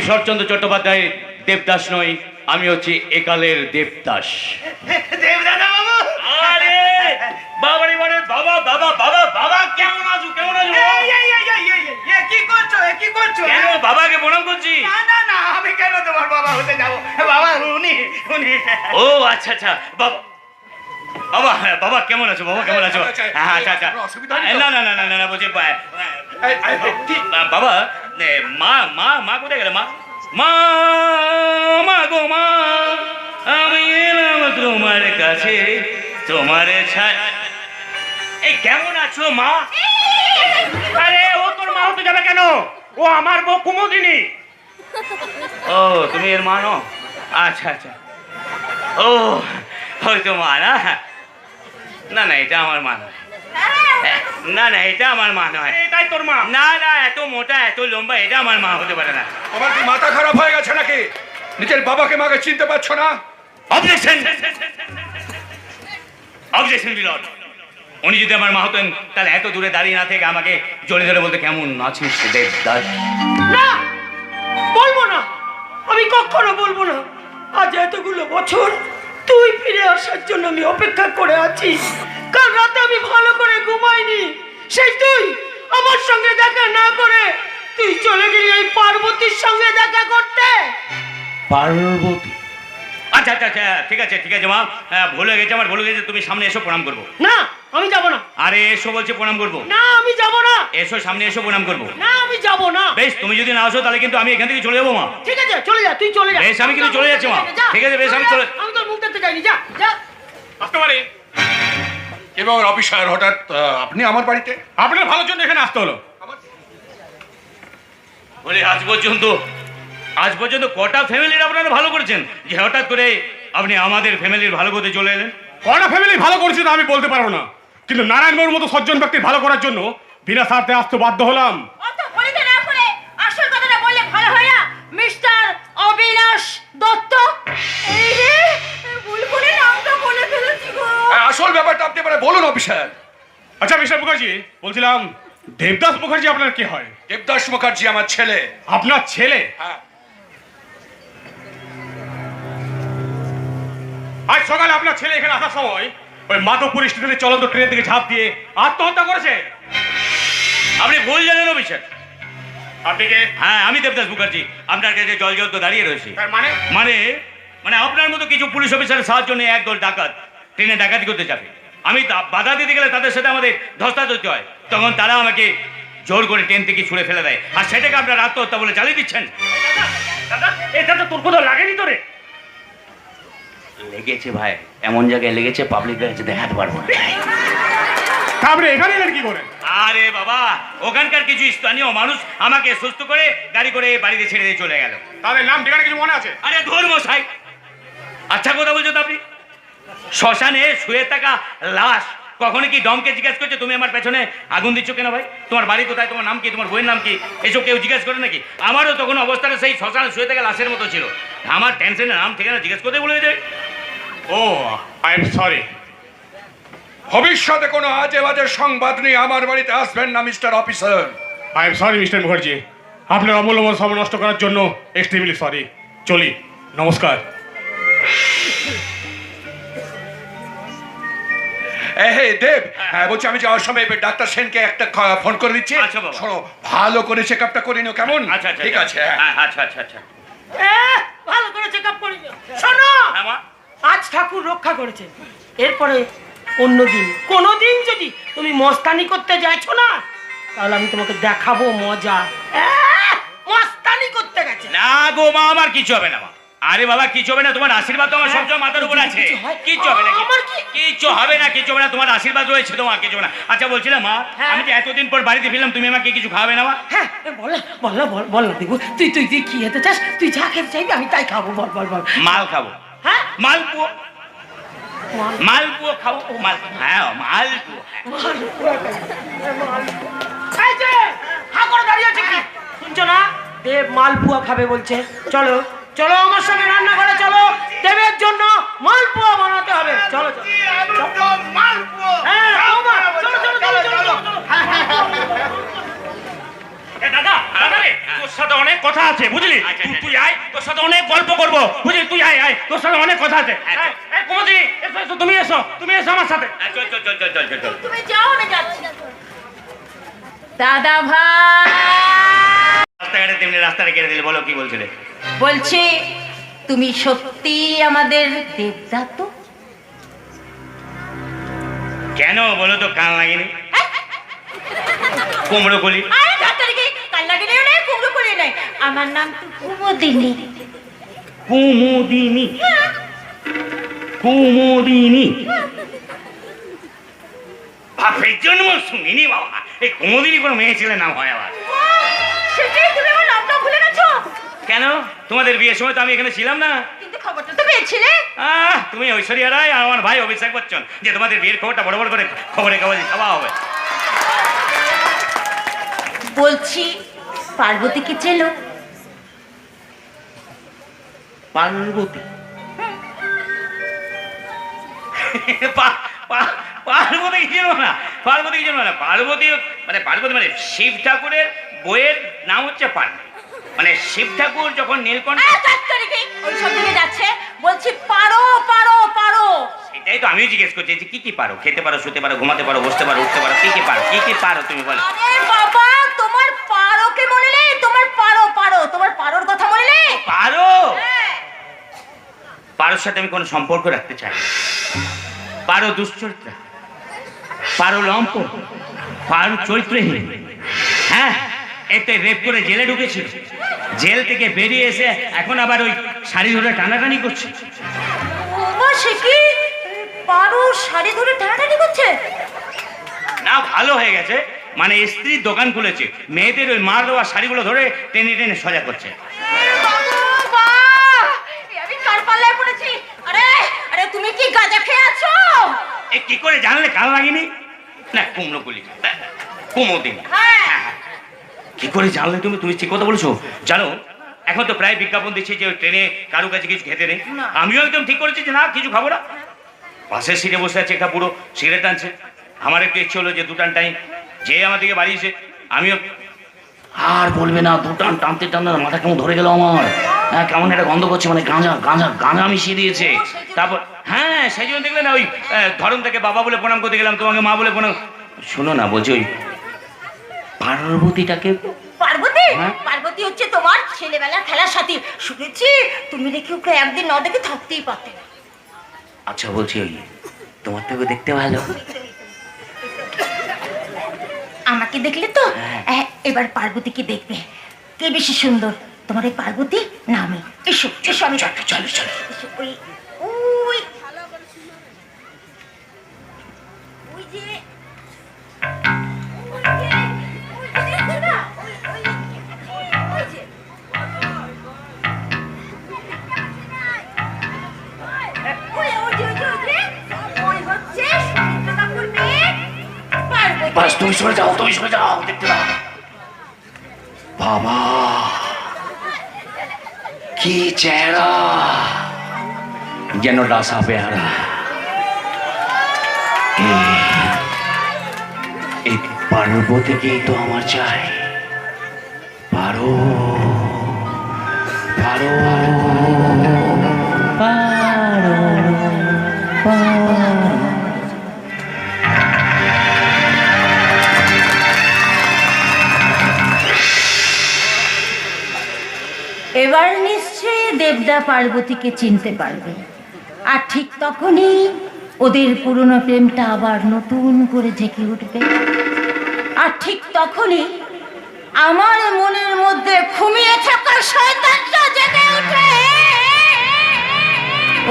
শরৎচন্দ্র চট্টোপাধ্যায় দেবদাস নই আমি হচ্ছি একালের দেবদাস। বাবাকে প্রণাম করছি? না না না আমি কেন তোমার বাবা হতে যাব? বাবা উনি উনি ও আচ্ছা আচ্ছা বাবা বাবা হ্যাঁ, বাবা কেমন আছো? বাবা কেমন আছো? হ্যাঁ আচ্ছা আচ্ছা কোনো অসুবিধা নেই তো? না না না না না বলছি বাবা মা মা মা কোথায় গেলে মা? মা মা গো মা আমি এলাম তোমার কাছে তোমার ছায়া। এই কেমন আছো মা? আরে ও তোর মা হতে যাবে কেন? ও আমার বউ কুমোদিনী। ও তুমি এর মানো আচ্ছা আচ্ছা। ও হয়তো মা না। না না এটা আমার মা নয়। না না এটা আমার মা নয়। এটাই তোর মা। না না এত মোটা এত লম্বা এটা আমার মা হতে পারে না। তোমার কি মাথা খারাপ হয়ে গেছে নাকি? নিজের বাবাকে মাকে চিনতে পারছ না? অবজেকশন অবজেকশন বিলট। উনি যদি আমার মা হতেন তাহলে এত দূরে দাঁড়িয়ে না থেকে আমাকে জড়ে ধরে বলতে কেমন আছিস দেবদাস? না বলব না। আমি কখনো বলব না। আজ এতগুলো বছর তুই ফিরে আসার জন্য আমি অপেক্ষা করে আছি। কাল রাতে আমি ভালো করে ঘুমাইনি। সেই তুই আমার সঙ্গে দেখা না করে তুই চলে গেলি এই পার্বতীর সঙ্গে দেখা করতে। পার্বতী। আচ্ছা আচ্ছা আচ্ছা ঠিক আছে ঠিক আছে মা। হ্যাঁ, ভুল গেছে আমার ভুলে গেছে তুমি সামনে এসো প্রণাম করব। না আমি যাব না। আরে এসো বলছে প্রণাম করব। না আমি যাব না। এসো সামনে এসো প্রণাম করব। না আমি যাব না। বেশ তুমি যদি না আসো তাহলে কিন্তু আমি এখান থেকে চলে যাব মা। ঠিক আছে চলে যা তুই চলে যা। বেশ, আমি কিন্তু চলে যাচ্ছি, মা। ঠিক আছে, বেশ, আমি চলে- আমি তোর মুখ দেখতে চাইনি যা যা। আসতে পারি। এবার অফিসার হঠাৎ আপনি আমার বাড়িতে? আপনার ভালোর জন্য এখানে আসতে হলো। বলে আজ পর্যন্ত আজ পর্যন্ত কটা ফ্যামিলির আপনারা ভালো করেছেন? যে হঠাৎ করে আপনি আমাদের ফ্যামিলির ভালো করতে চলে এলেন। কটা ফ্যামিলি ভালো করছে তা আমি বলতে পারব না। কিন্তু নারায়ণবাবুর মতো সজ্জন ব্যক্তি ভালো করার জন্য বিনা স্বার্থে আসতে বাধ্য হলাম। অত বলিতে না করে আসল কথাটা বললে ভালো না মিস্টার অবিনাশ দত্ত? এই রে ভুল করে নামটা বলে ফেলেছি গো আহ, আসল ব্যাপারটা আপনি এবারে বলুন অফিসার। আচ্ছা মিস্টার মুখার্জি বলছিলাম দেবদাস মুখার্জি আপনার কি হয়? দেবদাস মুখার্জি আমার ছেলে। আপনার ছেলে? হ্যাঁ। আজ সকালে আপনার ছেলে এখানে আসার সময় ওই মাধবপুর স্টেশনের চলন্ত ট্রেন থেকে ঝাঁপ দিয়ে আত্মহত্যা করেছে। আপনি ভুল জানেন অভিষেক আপনি কে? হ্যাঁ আমি দেবদাস মুখার্জি। আপনার কাছে জল জল তো দাঁড়িয়ে রয়েছি। মানে? মানে মানে আপনার মতো কিছু পুলিশ অফিসারের সাহায্য নিয়ে একদল ডাকাত ট্রেনে ডাকাতি করতে যাবে। আমি বাধা দিতে গেলে তাদের সাথে আমাদের ধস্তা ধস্তাধস্তি হয়। তখন তারা আমাকে জোর করে ট্রেন থেকে ছুঁড়ে ফেলে দেয়। আর সেটাকে আপনার আত্মহত্যা বলে চালিয়ে দিচ্ছেন। দাদা এটা তো তোর কোথাও লাগেনি তোরে? লেগেছে ভাই এমন জায়গায় লেগেছে পাবলিকের কাছে দেখাতে পারব না। তা এখানে এলেন কি করে? আরে বাবা ওখানকার কিছু স্থানীয় মানুষ আমাকে সুস্থ করে গাড়ি করে বাড়িতে ছেড়ে দিয়ে চলে গেল। তাদের নাম ঠিকানা কিছু মনে আছে? আরে ধর্ম সাই আচ্ছা কথা বলছো তো আপনি? শ্মশানে শুয়ে থাকা লাশ। কখনো কি ডমকে জিজ্ঞেস করছে? তুমি আমার পেছনে আগুন দিচ্ছ কেন ভাই? তোমার বাড়ি কোথায়? তোমার নাম কি? তোমার বইয়ের নাম কি? এসব কেউ জিজ্ঞেস করে নাকি? আমারও তখন অবস্থাটা সেই শ্মশানে শুয়ে থাকা লাশের মতো ছিল। আমার টেনশনে নাম ঠিকানা জিজ্ঞেস করতে বলে ও আই এম সরি ভবিষ্যতে কোনো আজে বাজে সংবাদ নিয়ে আমার বাড়িতে আসবেন না mister officer I am sorry mister Mukherjee. আপনার অমূল্যবান সময় নষ্ট করার জন্য এক্সট্রিমলি সরি চলি নমস্কার। হে দেব। হ্যাঁ বলছি আমি যাওয়ার সময় ডাক্তার সেনকে একটা ফোন করে দিচ্ছি। আচ্ছা, শোনো ভালো করে চেক আপটা করে নিও কেমন? আচ্ছা আচ্ছা ঠিক আছে হ্যাঁ। হ্যাঁ আচ্ছা আচ্ছা আচ্ছা। এ, ভালো করে চেক আপ করে নিও। শোনো হ্যাঁ আজ ঠাকুর রক্ষা করেছে এরপরে অন্যদিন কোনোদিন যদি তুমি মস্তানি করতে যাচ্ছ না তাহলে আমি তোমাকে দেখাবো মজা। মস্তানি করতে গেছে। না গো মা আমার কিছু হবে না মা। আরে বাবা কিছু হবে না তোমার আশীর্বাদ তোমার সবসময় মাথার উপর আছে। কিছু কিচ্ছু হবে না আমার কি? কিচ্ছু হবে না কিছু হবে না তোমার আশীর্বাদ রয়েছে তোমার কিছু না। আচ্ছা বলছিলাম মা হ্যাঁ। আমি যে এতদিন পর বাড়িতে ফিরলাম তুমি আমাকে কিছু খাবে না মা? হ্যাঁ বল না, বল বল বল না দেখব তুই তুই তুই কি খেতে চাস? তুই যা খেতে চাইবি আমি তাই খাব বল বল বল। মাল খাব। হ্যাঁ? মালপুয়ো মাল- মালপুয়ো খাব। মাল হ্যাঁ মালপুয়ো দাঁড়িয়ে আছে কি? শুনছো না? দেব মালপুয়া খাবে বলছে। চলো। চলো আমার সঙ্গে রান্না করে চলো। দেবের জন্য মালপোয়া বানাতে হবে। চলো হ্যাঁ। হ্যাঁ, হ্যাঁ, হ্যাঁ। অনেক কথা আছে বুঝলি? তুই- আয়। তোর সাথে অনেক গল্প করব বুঝলি? তুই আয় আয় তোর সাথে অনেক কথা আছে। এসো এসো তুমি এসো তুমি এসো আমার সাথে। আহ, চল চল চল চল চল চল চল। তুমি যাও আমি যাচ্ছি। দাদা ভাই। রাস্তাঘাটে তেমনি রাস্তাটা কেটে দিলে বলো কি বলছিলে? বলছি তুমি সত্যি আমাদের দেবদা তো কেন বলো তো কান লাগেনি? কুমড়ো কলি। নেই কুমড়ো করে নেই। আমার নাম তো কুমুদিনী। কুমুদিনী। কুমুদিনী। বাপের জন্ম শুনিনি বাবা। এই কুমুদিনী কোনো মেয়ে ছেলে নাম হয় আবার সেটাই তুমি আমার নামটা ভুলে গেছো কেন? তোমাদের বিয়ের সময় তো আমি এখানে ছিলাম না। কিন্তু খবরটা তো পেয়েছিলে। আহ তুমি ঐশ্বরিয়া রায় আর আমার ভাই অভিষেক বচ্চন যে তোমাদের বিয়ের খবরটা বড় বড় করে খবরে কাগজে ছাপা হবে। বলছি পার্বতীকে চেলো? পার্বতী। পা- পা- পার্বতী কি জানো না? পার্বতী কি জানো না? পার্বতী মানে পার্বতী মানে শিব ঠাকুরের বইয়ের নাম হচ্ছে পার্বতী। মানে শিব ঠাকুর যখন নীলকণ্ঠ ওই সব দিকে যাচ্ছে। বলছি পারো পারো পারো। সেটাই তো আমিও জিজ্ঞেস করছি যে কি কি পারো? খেতে পারো শুতে পারো ঘুমাতে পারো বসতে পারো উঠতে পারো কি কি পারো? কি কি পারো তুমি বলো। আরে বাবা তোমার পারোকে মনে নেই? তোমার পারো পারো। তোমার পারোর কথা মনে নেই? পারো? হ্যাঁ। পারোর সাথে আমি কোনো সম্পর্ক রাখতে চাই না। পারো দুশ্চরিত্রা পারো লম্প পারো চরিত্রহীন। হ্যাঁ? এতে রেপ করে জেলে ঢুকেছিল। জেল থেকে বেরিয়ে এসে এখন আবার ওই শাড়ি ধরে টানাটানি করছে। সে কি? পারো শাড়ি ধরে টানাটানি করছে? না ভালো হয়ে গেছে। মানে স্ত্রীর দোকান খুলেছে। মেয়েদের ওই মার দেওয়া শাড়িগুলো ধরে টেনে টেনে সজা করছে। তুমি কি গাঁজা খেয়ে আছো? এ কি করে জানলে কাল লাগেনি না কুমড়ো কুলি কুমোদিনী হ্যাঁ কি করে জানলে তুমি? তুমি ঠিক কথা বলেছ। জানো এখন তো প্রায় বিজ্ঞাপন দিচ্ছে যে ট্রেনে কারও কাছে কিছু খেতে নেই। আমিও একদম ঠিক করেছি যে না কিছু খাব না। পাশের সিটে বসে আছে একটা পুরো সিগারেট টানছে আমার একটু ইচ্ছে হলো যে দুটান টাইম যে আমার দিকে বাড়িয়েছে আমিও আর বলবে না দুটান টানতে টানতে মাথা কেমন ধরে গেল আমার। হ্যাঁ কেমন একটা গন্ধ করছে মানে গাঁজা গাঁজা গাঁজা মিশিয়ে দিয়েছে। তারপর হ্যাঁ সেই জন্য দেখলে না ওই ধরম থেকে বাবা বলে প্রণাম করতে গেলাম তোমাকে মা বলে প্রণাম। শোনো না বলছি ওই পার্বতীটাকে? পার্বতী? হ্যাঁ? পার্বতী হচ্ছে তোমার ছেলেবেলার খেলার সাথী। শুনেছি তুমি নাকি ওকে একদিন না দেখে থাকতেই পারতে না। আচ্ছা বলছি ওই তোমার থেকে দেখতে ভালো। আমাকে দেখলে তো। হ্যাঁ, এবার পার্বতীকে দেখবে। কে বেশি সুন্দর? তোমার এই পার্বতী না আমি? এসো এসো আমি চলো চলো চলো। ওই ওই। ওই যে তুমি সরে যাও, তুমি সরে যাও, দেখতে দাও। বাবা, কি চেহারা। যেন রাসা পেয়ারা। এই- এই পার্বতীকেই তো আমার চাই। পারো পারো। দেবদা পার্বতীকে চিনতে পারবে। আর ঠিক তখনই ওদের পুরনো প্রেমটা আবার নতুন করে ঝেঁকে উঠবে। আর ঠিক তখনই আমার মনের মধ্যে ঘুমিয়ে থাকা শয়তানটা জেগে উঠে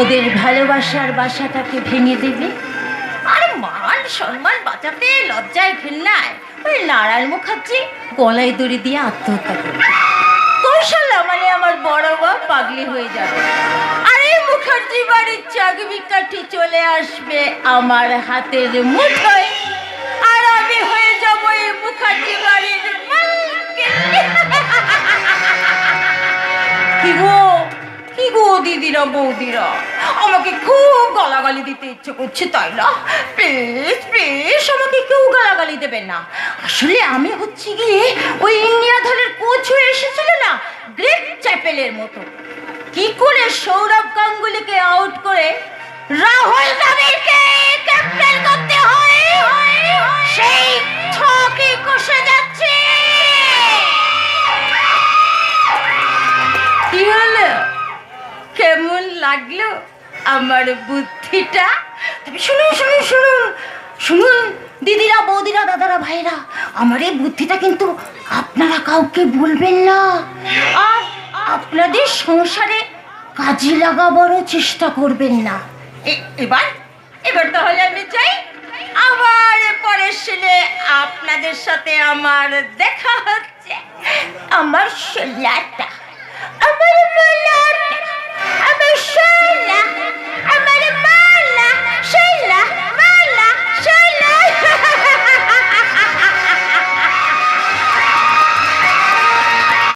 ওদের ভালোবাসার বাসাটাকে ভেঙে দেবে। আর মান সম্মান বাঁচাতে লজ্জায় ঘৃণায় ওই নারায়ণ মুখার্জি গলায় দড়ি দিয়ে আত্মহত্যা করবে। আমার বড় বা পাগলি হয়ে যাবে। আর মুখার্জি বাড়ির চাকরি কাঠি চলে আসবে আমার হাতের মুঠোয়। আর আমি হয়ে যাব এই মুখার্জি বাড়ির কি গো? কি গো দিদিরা বৌদিরা? আমাকে খুব গলাগালি দিতে ইচ্ছে করছে, তাই না? প্লিজ প্লিজ, আমাকে কেউ গলাগালি দেবে না। আসলে আমি হচ্ছে গিয়ে ওই ইন্ডিয়া দলের কোচ হয়ে এসেছিল না, গ্রেট চ্যাপেলের মতো। কি করে সৌরভ গাঙ্গুলিকে আউট করে রাহুল দ্রাবিড়কে ক্যাপ্টেন করতে হয়? সেই ছকে কষে যাচ্ছে। কি হলো? কেমন লাগল? আমার বুদ্ধিটা। শুনুন শুনুন শুনুন। শুনুন, দিদিরা, বৌদিরা, দাদারা ভাইরা আমার এই বুদ্ধিটা কিন্তু আপনারা কাউকে বলবেন না। আর আপনাদের সংসারে কাজে লাগাবারও চেষ্টা করবেন না। এবার এবার তাহলে আমি চাই আবার পরের সেলে আপনাদের সাথে আমার দেখা হচ্ছে। আমার শেলাটা